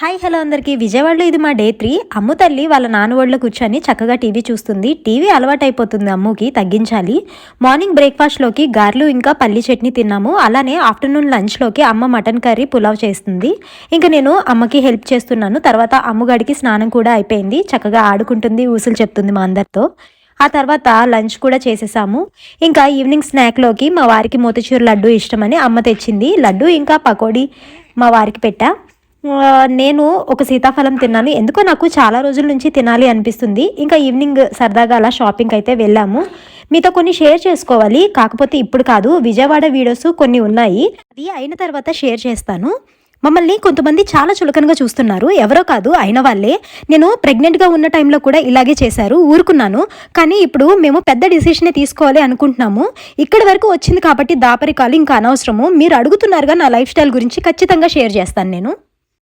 Hi hello అందరికీ. విజయవాడలో ఇది మా డే త్రీ. అమ్ము తల్లి వాళ్ళ నాన్నవాళ్ళు కూర్చొని చక్కగా టీవీ చూస్తుంది. టీవీ అలవాటైపోతుంది అమ్ముకి తగ్గించాలి. మార్నింగ్ బ్రేక్ఫాస్ట్లోకి గారెలు ఇంకా పల్లి చట్నీ తిన్నాము. అలానే ఆఫ్టర్నూన్ లంచ్లోకి అమ్మ మటన్ కర్రీ పులావ్ చేస్తుంది. ఇంకా నేను అమ్మకి హెల్ప్ చేస్తున్నాను. తర్వాత అమ్మగాడికి స్నానం కూడా అయిపోయింది. చక్కగా ఆడుకుంటుంది ఊసులు చెప్తుంది మా అందరితో. ఆ తర్వాత లంచ్ కూడా చేసేసాము. ఇంకా ఈవినింగ్ స్నాక్లోకి మా వారికి మోతచూరు లడ్డు ఇష్టమని అమ్మ తెచ్చింది. లడ్డు ఇంకా పకోడీ మా వారికి పెట్టా. నేను ఒక సీతాఫలం తిన్నాను. ఎందుకో నాకు చాలా రోజుల నుంచి తినాలి అనిపిస్తుంది. ఇంకా ఈవినింగ్ సరదాగా అలా షాపింగ్ అయితే వెళ్ళాము. మీతో కొన్ని షేర్ చేసుకోవాలి. కాకపోతే ఇప్పుడు కాదు విజయవాడ వీడియోస్ కొన్ని ఉన్నాయి. అది అయిన తర్వాత షేర్ చేస్తాను. మమ్మల్ని కొంతమంది చాలా చులకనగా చూస్తున్నారు. ఎవరో కాదు అయిన వాళ్ళే. నేను ప్రెగ్నెంట్గా ఉన్న టైంలో కూడా ఇలాగే చేశారు. ఊరుకున్నాను. కానీ ఇప్పుడు మేము పెద్ద డిసిషనే తీసుకోవాలి అనుకుంటున్నాము. ఇక్కడి వరకు వచ్చింది కాబట్టి దాపరికాలు ఇంకా అనవసరము. మీరు అడుగుతున్నారుగా నా లైఫ్ స్టైల్ గురించి ఖచ్చితంగా షేర్ చేస్తాను నేను.